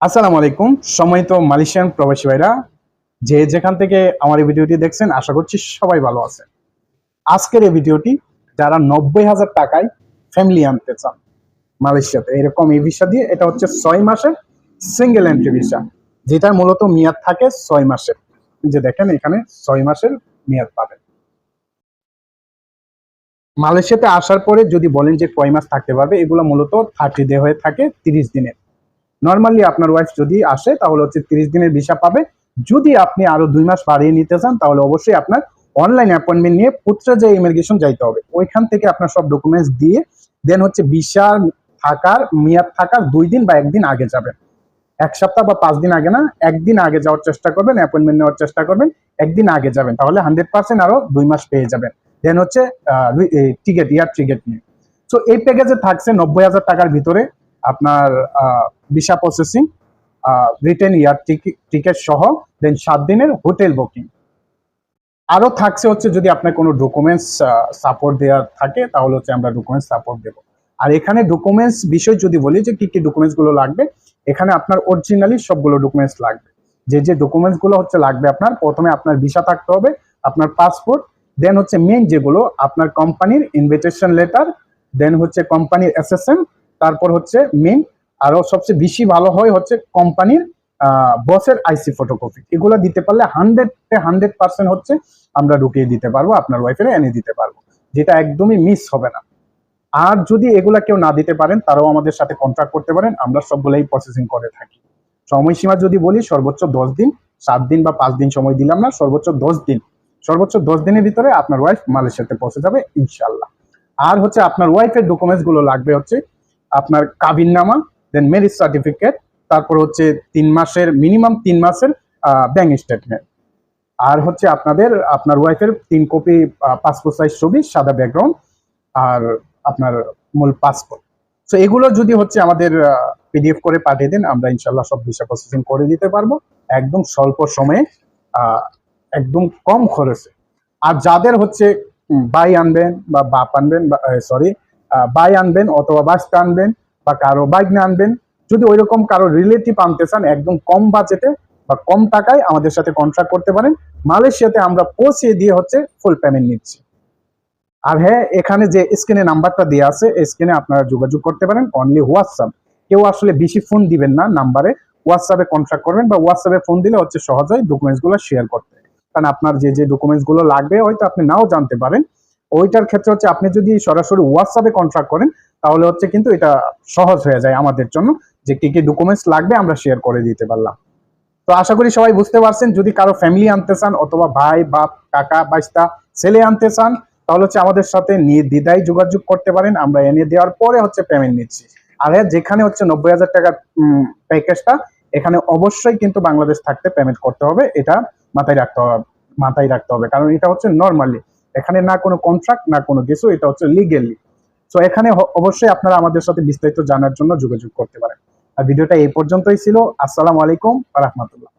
আসসালামু আলাইকুম। সম্মানিত মালয়েশিয়ান প্রবাসী ভাইরা, যে যেখান থেকে আমার এই ভিডিওটি দেখছেন, আশা করছি সবাই ভালো আছে আজকের এই ভিডিওটি যারা নব্বই হাজার টাকায় ফ্যামিলি আনতে চান মালয়েশিয়াতে, এরকম এই ভিসা দিয়ে, এটা হচ্ছে ছয় মাসের সিঙ্গেল এন্ট্রি ভিসা যেটার মূলত মেয়াদ থাকে ছয় মাসের। যে দেখেন, এখানে ছয় মাসের মেয়াদ পাবেন। মালয়েশিয়াতে আসার পরে যদি বলেন যে কয় মাস থাকতে পারবে, এগুলো মূলত থার্টি ডে হয়ে থাকে, তিরিশ দিনের। নর্মালি আপনার ওয়াইফ যদি আসে, তাহলে হচ্ছে তিরিশ দিনের ভিসা পাবে। যদি আপনি আরও দুই মাস বাড়িয়ে নিতে চান, তাহলে অবশ্যই আপনার অনলাইন অ্যাপয়েন্টমেন্ট নিয়ে পুত্র যে ইমিগ্রেশন যাইতে হবে, ওইখান থেকে আপনার সব ডকুমেন্টস দিয়ে দেন হচ্ছে ভিসা থাকার, মেয়াদ থাকার দুই দিন বা একদিন আগে যাবেন। এক সপ্তাহ বা পাঁচ দিন আগে না, একদিন আগে যাওয়ার চেষ্টা করবেন অ্যাপয়েন্টমেন্ট নেওয়ার চেষ্টা করবেন, একদিন আগে যাবেন। তাহলে হান্ড্রেড পার্সেন্ট আরও দুই মাস পেয়ে যাবেন। দেন হচ্ছে টিকিট ইয়ার টিকিট নিয়ে। সো এই প্যাকেজে থাকছে নব্বই হাজার টাকার ভিতরে। আপনার visa processing return air ticket সহ দেন সাত দিনের হোটেল বুকিং আরও থাকছে হচ্ছে যদি আপনার কোনো ডকুমেন্টস সাপোর্ট দেওয়ার থাকে, তাহলে হচ্ছে আমরা ডকুমেন্টস সাপোর্ট দেবো। আর এখানে ডকুমেন্টস বিষয় যদি বলি যে কি কি ডকুমেন্টসগুলো লাগবে, এখানে আপনার অরিজিনালি সবগুলো ডকুমেন্টস লাগবে। যে যে ডকুমেন্টসগুলো হচ্ছে লাগবে আপনার, প্রথমে আপনার ভিসা থাকতে হবে, আপনার পাসপোর্ট দেন হচ্ছে মেন যেগুলো, আপনার কোম্পানির ইনভিটেশন লেটার দেন হচ্ছে কোম্পানির এসএসএম তারপর হচ্ছে মেন আরও সবচেয়ে বেশি ভালো হয় হচ্ছে কোম্পানির বসের আইসি ফটোকপি এগুলো দিতে পারলে হান্ড্রেড হান্ড্রেড পার্সেন্ট হচ্ছে আমরা ঢুকিয়ে দিতে পারব, আপনার ওয়াইফের এনে দিতে পারব। যেটা একদমই মিস হবে না। আর যদি এগুলা কেউ না দিতে পারেন, তারাও আমাদের সাথে কন্ট্রাক্ট করতে পারেন, আমরা সবগুলাই প্রসেসিং করে থাকি। সময়সীমা যদি বলি, সর্বোচ্চ দশ দিন, সাত দিন বা পাঁচ দিন সময় দিলাম না, সর্বোচ্চ দশ দিন। সর্বোচ্চ দশ দিনের ভিতরে আপনার ওয়াইফ মালয়েশিয়াতে পৌঁছে যাবে ইনশাল্লাহ আর হচ্ছে আপনার ওয়াইফের ডকুমেন্টসগুলো লাগবে হচ্ছে আপনার কাবিন নামা দেন মেরিজ সার্টিফিকেট তারপর হচ্ছে তিন মাসের মিনিমাম তিন মাসের ব্যাংক স্টেটমেন্ট আর হচ্ছে আপনাদের, আপনার ওয়াইফের তিন কপি পাসপোর্ট সাইজ ছবি, সাদা ব্যাকগ্রাউন্ড আর আপনার মূল পাসপোর্ট তো এগুলো যদি হচ্ছে আমাদের পিডিএফ করে পাঠিয়ে দেন, আমরা ইনশাল্লাহ সব ভিসা প্রসেসিং করে দিতে পারব। একদম স্বল্প সময়ে একদম কম খরচে। আর যাদের হচ্ছে বাই আনবেন বা বাপ আনবেন বা সরি বাই আনবেন অথবা বাসটা আনবেন বা কারও বাইক না আনবেন। যদি ওই রকম কারও রিলেটিভ আনতে চান, একদম কম বাজেটে বা কম টাকায় আমাদের সাথে কন্ট্রাক্ট করতে পারেন। মালয়েশিয়াতে আমরা পৌঁছে দিয়ে হচ্ছে ফুল পেমেন্ট নিচ্ছি। আর হ্যাঁ এখানে যে স্ক্রিনে নাম্বারটা দেওয়া আছে স্ক্রিনে আপনারা যোগাযোগ করতে পারেন। অনলি হোয়াটসঅ্যাপ কেউ আসলে বেশি ফোন দিবেন না নাম্বারে। হোয়াটসঅ্যাপে কন্ট্রাক্ট করবেন বা হোয়াটসঅ্যাপে ফোন দিলে হচ্ছে সহজ হয় ডকুমেন্টসগুলো শেয়ার করতে। কারণ আপনার যে যে ডকুমেন্টসগুলো লাগবে, হয়তো আপনি নাও জানতে পারেন। ওইটার ক্ষেত্রে হচ্ছে আপনি যদি সরাসরি হোয়াটসঅ্যাপে কন্ট্রাক্ট করেন, তাহলে হচ্ছে কিন্তু এটা সহজ হয়ে যায় আমাদের জন্য যে কি কি ডকুমেন্টস লাগবে আমরা শেয়ার করে দিতে পারলাম। তো আশা করি সবাই বুঝতে পারছেন, যদি কারও ফ্যামিলি আনতে চান অথবা ভাই, বাপ, কাকা বাইস্তা ছেলে আনতে চান, তাহলে হচ্ছে আমাদের সাথে দ্বিধায় যোগাযোগ করতে পারেন, আমরা এনে দেওয়ার পরে হচ্ছে পেমেন্ট নিচ্ছি। আর হ্যাঁ যেখানে হচ্ছে নব্বই হাজার টাকার প্যাকেজটা এখানে অবশ্যই কিন্তু বাংলাদেশ থাকতে পেমেন্ট করতে হবে, এটা মাথায় রাখতে হবে, মাথায় রাখতে হবে। কারণ এটা হচ্ছে নর্মালি এখানে না কোনো কন্ট্রাক্ট না কোনো কিছু, এটা হচ্ছে লিগেলি সো এখানে অবশ্যই আপনারা আমাদের সাথে বিস্তারিত জানার জন্য যোগাযোগ করতে পারেন। আর ভিডিওটা এই পর্যন্তই ছিল। আসসালামু আলাইকুম রহমতুল্লাহ।